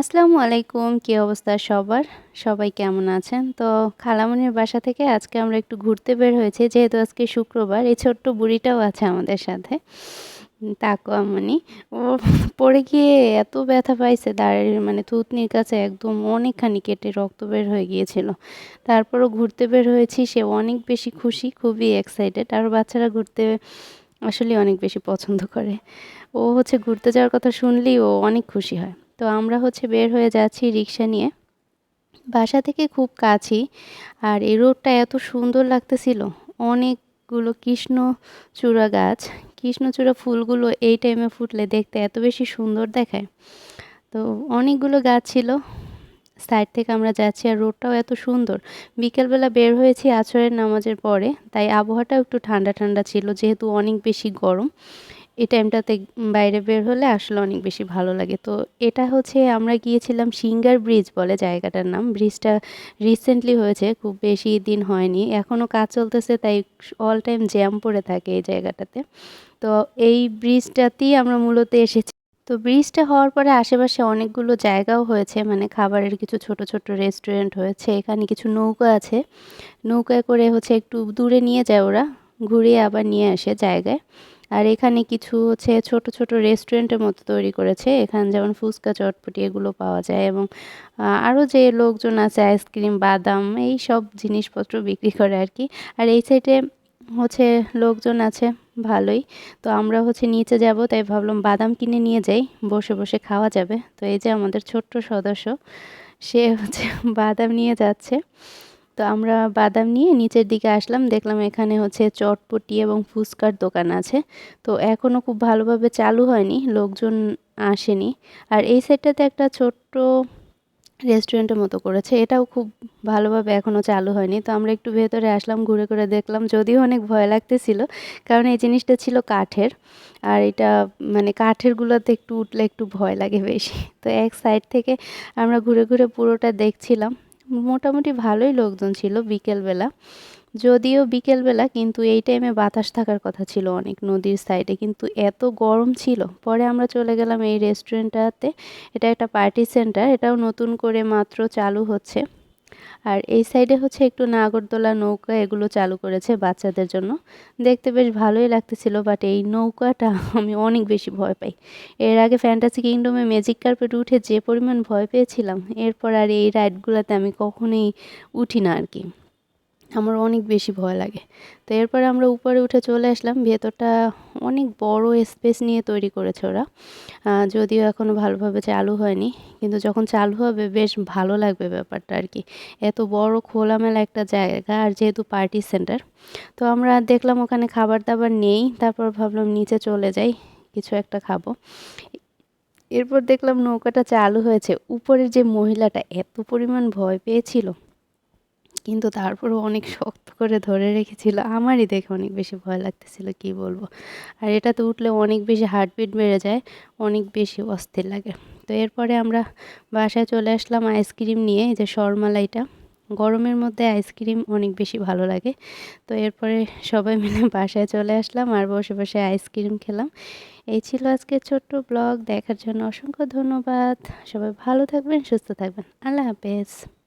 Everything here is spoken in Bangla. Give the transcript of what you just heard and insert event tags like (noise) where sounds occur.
আসসালামু আলাইকুম, কী অবস্থা সবার? সবাই কেমন আছেন? তো খালামনির বাসা থেকে আজকে আমরা একটু ঘুরতে বের হয়েছি, যেহেতু আজকে শুক্রবার, এই ছোট্ট বুড়িটাও আছে আমাদের সাথে তাকুয়ামণি ও পড়ে গিয়ে এত ব্যথা পাইছে, দাঁড়ের মানে থুতনির কাছে একদম অনেকখানি কেটে রক্ত বের হয়ে গিয়েছিল। তারপরও ঘুরতে বের হয়েছি, সে অনেক বেশি খুশি, খুবই এক্সাইটেড আর বাচ্চারা ঘুরতে আসলে অনেক বেশি পছন্দ করে। ও হচ্ছে ঘুরতে যাওয়ার কথা শুনলেই ও অনেক খুশি হয়। তো আমরা হচ্ছে বের হয়ে যাচ্ছি রিক্সা নিয়ে। বাসা থেকে খুব কাছেই আর এই রোডটা এত সুন্দর লাগতেছিল। অনেকগুলো কৃষ্ণচূড়া গাছ, কৃষ্ণচূড়া ফুলগুলো এই টাইমে ফুটলে দেখতে এত বেশি সুন্দর দেখায়। তো অনেকগুলো গাছ ছিল সাইড থেকে আমরা যাচ্ছি আর রোডটাও এত সুন্দর। বিকেলবেলা বের হয়েছি আছরের নামাজের পরে, তাই আবহাওয়াটাও একটু ঠান্ডা ঠান্ডা ছিল, যেহেতু অনেক বেশি গরম। এই টাইমটাতে বাইরে বের হলে আসলে অনেক বেশি ভালো লাগে। তো এটা হচ্ছে আমরা গিয়েছিলাম সিঙ্গার ব্রিজ বলে জায়গাটার নাম। ব্রিজটা রিসেন্টলি হয়েছে, খুব বেশি দিন হয়নি। এখনও কাজ চলতেছে, তাই অল টাইম জ্যাম পড়ে থাকে এই জায়গাটাতে। তো এই ব্রিজটাতেই আমরা মূলত এসেছি। তো ব্রিজটা হওয়ার পরে আশেপাশে অনেকগুলো জায়গাও হয়েছে মানে খাবারের কিছু ছোট ছোট রেস্টুরেন্ট হয়েছে। এখানে কিছু নৌকা আছে। নৌকায় করে হচ্ছে একটু দূরে নিয়ে যায় ওরা, ঘুরিয়ে আবার নিয়ে আসে জায়গায়। আর এখানে কিছু হচ্ছে ছোট ছোট রেস্টুরেন্টের মতো তৈরি করেছে। এখানে যেমন ফুচকা, চটপটি এগুলো পাওয়া যায় এবং আরও যে লোকজন আছে, আইসক্রিম, বাদাম, এই সব জিনিসপত্র বিক্রি করে আর কি। আর এই সাইডে হচ্ছে লোকজন আছে, ভালোই। তো আমরা হচ্ছে নিচে যাব, তাই ভাবলাম বাদাম কিনে নিয়ে যাই, বসে বসে খাওয়া যাবে। তো এই যে আমাদের ছোট্ট সদস্য, সে হচ্ছে বাদাম নিয়ে যাচ্ছে। তো আমরা বাদাম নিয়ে নিচের দিকে আসলাম, দেখলাম এখানে হচ্ছে চটপটি এবং ফুচকার দোকান আছে। তো এখনও খুব ভালোভাবে চালু হয়নি, লোকজন আসেনি। আর এই সাইডটাতে একটা ছোট্ট রেস্টুরেন্টের মতো করেছে, এটাও খুব ভালোভাবে এখনও চালু হয়নি। তো আমরা একটু ভেতরে আসলাম, ঘুরে ঘুরে দেখলাম, যদিও অনেক ভয় লাগতেছিল, কারণ এই জিনিসটা ছিল কাঠের। আর এটা মানে কাঠেরগুলোতে একটু উঠলে একটু ভয় লাগে বেশি। তো এক সাইড থেকে আমরা ঘুরে ঘুরে পুরোটা দেখছিলাম। মোটামুটি ভালোই লোকজন ছিল বিকেলবেলা। যদিও বিকেলবেলা কিন্তু এই টাইমে বাতাস থাকার কথা ছিল অনেক নদীর সাইডে কিন্তু এত গরম ছিল। পরে আমরা চলে গেলাম এই রেস্টুরেন্টটাতে এটা একটা পার্টি সেন্টার এটাও নতুন করে মাত্র চালু হচ্ছে। আর এই সাইডে হচ্ছে একটু নাগরদোলা নৌকা, এগুলো চালু করেছে বাচ্চাদের জন্য। দেখতে বেশ ভালোই লাগতেছিল বাট এই নৌকাটা আমি অনেক বেশি ভয় পাই। এর আগে ফ্যান্টাসি কিংডমে ম্যাজিক কার্পেট উঠে যে পরিমাণ ভয় পেয়েছিলাম, এরপর আর এই রাইডগুলোতে আমি কখনোই উঠি না আর কি। আমার অনেক বেশি ভয় লাগে। তো এরপরে আমরা উপরে উঠে চলে আসলাম। ভেতরটা অনেক বড় স্পেস নিয়ে তৈরি করেছে ওরা। যদিও এখনও ভালোভাবে চালু হয়নি, কিন্তু যখন চালু হবে বেশ ভালো লাগবে ব্যাপারটা আর কি। এত বড় খোলামেলা একটা জায়গা আর যেহেতু পার্টি সেন্টার তো আমরা দেখলাম ওখানে খাবার দাবার নেই, তারপর ভাবলাম নিচে চলে যাই, কিছু একটা খাব। এরপর দেখলাম নৌকাটা চালু হয়েছে। উপরের যে মহিলাটা এত পরিমাণ ভয় পেয়েছিল কিন্তু তারপরও অনেক শক্ত করে ধরে রেখেছিল। আমারই দেখে অনেক বেশি ভয় লাগতেছিল, কি বলব? আর এটাতে উঠলে অনেক বেশি হার্টবিট বেড়ে যায়, অনেক বেশি অস্থির লাগে। তো এরপরে আমরা বাসায় চলে আসলাম আইসক্রিম নিয়ে, এই যে শরমালাইটা। গরমের মধ্যে আইসক্রিম অনেক বেশি ভালো লাগে। তো এরপরে সবাই মিলে (laughs) বাসায় চলে আসলাম আর বসে বসে আইসক্রিম খেলাম। এই ছিল আজকে ছোট্ট ব্লগ দেখার জন্য অসংখ্য ধন্যবাদ। সবাই ভালো থাকবেন, সুস্থ থাকবেন। আল্লাহ হাফেজ।